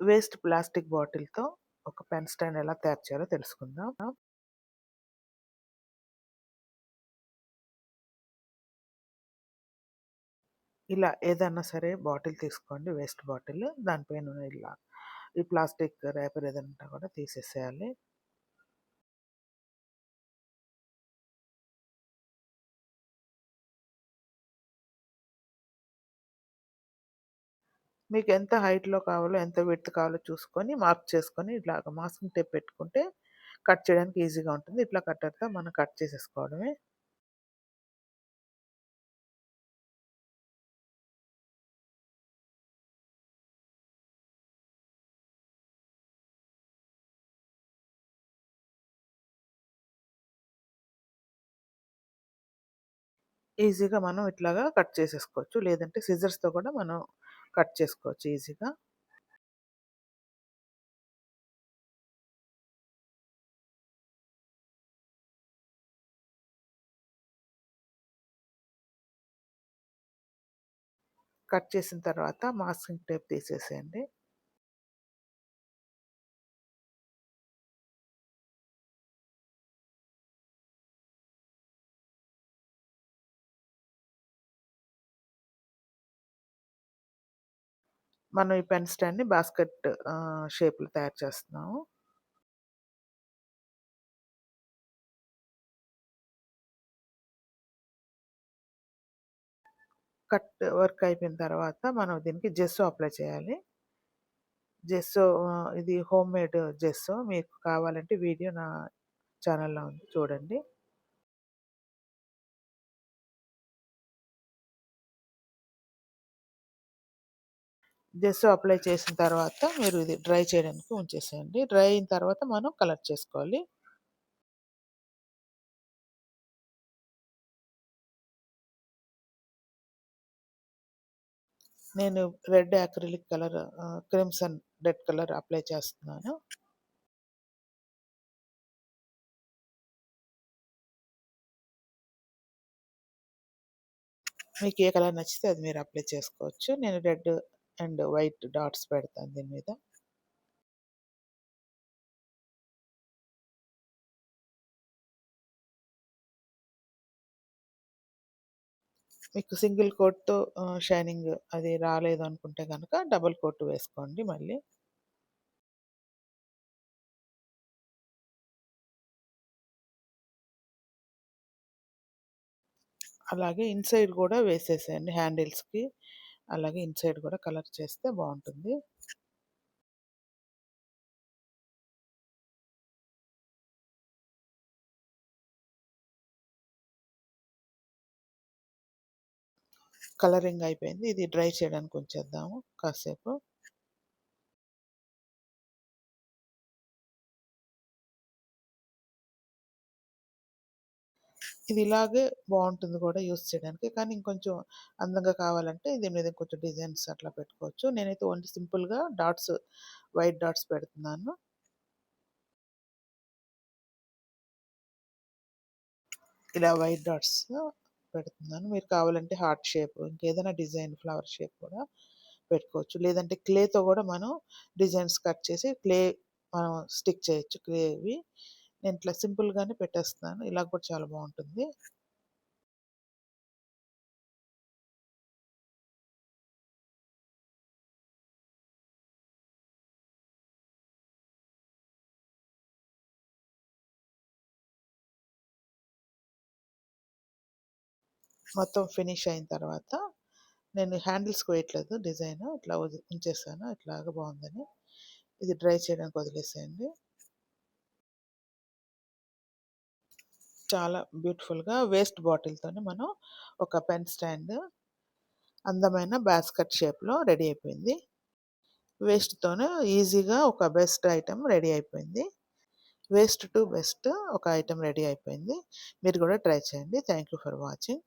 Waste plastic బాటిల్‌తో ఒక pen stand ఎలా తయారు చేయాలో తెలుసుకుందాం. ఇలా ఏదన్నా సరే బాటిల్ తీసుకోండి వేస్ట్ బాటిల్. దానిపైన ఇలా ఈ ప్లాస్టిక్ ర్యాపర్ ఏదైనా ఉంటే కూడా తీసేసేయాలి. మీకు ఎంత హైట్‌లో కావాలో, ఎంత విడ్త్ కావాలో చూసుకొని మార్క్ చేసుకొని ఇట్లాగ మాస్కింగ్ టేప్ పెట్టుకుంటే కట్ చేయడానికి ఈజీగా ఉంటుంది. ఇట్లా కట్టర్‌తో మనం కట్ చేసేసుకోవడమే. ఈజీగా మనం ఇట్లాగా కట్ చేసేసుకోవచ్చు. లేదంటే సిజర్స్‌తో కూడా మనం కట్ చేసుకోవచ్చు ఈజీగా. కట్ చేసిన తర్వాత మాస్కింగ్ టేప్ తీసేసేయండి. మనం ఈ పెన్ స్టాండ్‌ని బాస్కెట్ షేప్‌లో తయారు చేస్తున్నాము. కట్ వర్క్ అయిపోయిన తర్వాత మనం దీనికి జెస్సో అప్లై చేయాలి. జెస్సో ఇది హోమ్ మేడ్ జెస్సో. మీకు కావాలంటే వీడియో నా ఛానల్లో ఉంది చూడండి. జస్ట్ అప్లై చేసిన తర్వాత మీరు ఇది డ్రై చేయడానికి ఉంచేసేయండి. డ్రై అయిన తర్వాత మనం కలర్ చేసుకోవాలి. నేను red acrylic colour crimson red colour apply చేస్తున్నాను. మీకు ఏ కలర్ నచ్చితే అది మీరు అప్లై చేసుకోవచ్చు. నేను రెడ్ అండ్ వైట్ డాట్స్ పెడతాను దీని మీద. మీకు సింగిల్ కోట్‌తో షైనింగ్ అది రాలేదు అనుకుంటే కనుక డబుల్ కోట్ వేసుకోండి మళ్ళీ. అలాగే ఇన్‌సైడ్ కూడా వేసేసేయండి హ్యాండిల్స్‌కి. అలాగే ఇన్‌సైడ్ కూడా కలర్ చేస్తే బాగుంటుంది కలరింగ్ అయిపోయింది. ఇది డ్రై చేయడానికి ఉంచేద్దాము కాసేపు. ఇది ఇలాగే బాగుంటుంది కూడా యూస్ చేయడానికి. కానీ ఇంకొంచెం అందంగా కావాలంటే దీని మీద కొంచెం డిజైన్స్ అట్లా పెట్టుకోవచ్చు. నేనైతే ఓన్లీ సింపుల్‌గా డాట్స్ వైట్ డాట్స్ పెడుతున్నాను. ఇలా వైట్ డాట్స్ పెడుతున్నాను. మీరు కావాలంటే హార్ట్ షేప్ ఇంకేదైనా డిజైన్ ఫ్లవర్ షేప్ కూడా పెట్టుకోవచ్చు. లేదంటే క్లేతో కూడా మనం డిజైన్స్ కట్ చేసి క్లే మనం స్టిక్ చేయొచ్చు క్లేవి. నేను ఇట్లా సింపుల్‌గానే పెట్టేస్తున్నాను. ఇలా కూడా చాలా బాగుంటుంది మొత్తం ఫినిష్ అయిన తర్వాత నేను హ్యాండిల్స్‌కి వేయట్లేదు డిజైను. ఇట్లా ఉంచేసాను. ఇట్లాగా బాగుందని ఇది డ్రై చేయడానికి వదిలేసేయండి. చాలా బ్యూటిఫుల్‌గా వేస్ట్ బాటిల్‌తోని మనం ఒక పెన్ స్టాండ్ అందమైన బాస్కెట్ షేప్‌లో రెడీ అయిపోయింది. వేస్ట్‌తోనే ఈజీగా ఒక బెస్ట్ ఐటెం రెడీ అయిపోయింది. వేస్ట్ టు బెస్ట్ ఒక ఐటెం రెడీ అయిపోయింది. మీరు కూడా ట్రై చేయండి. Thank you for watching.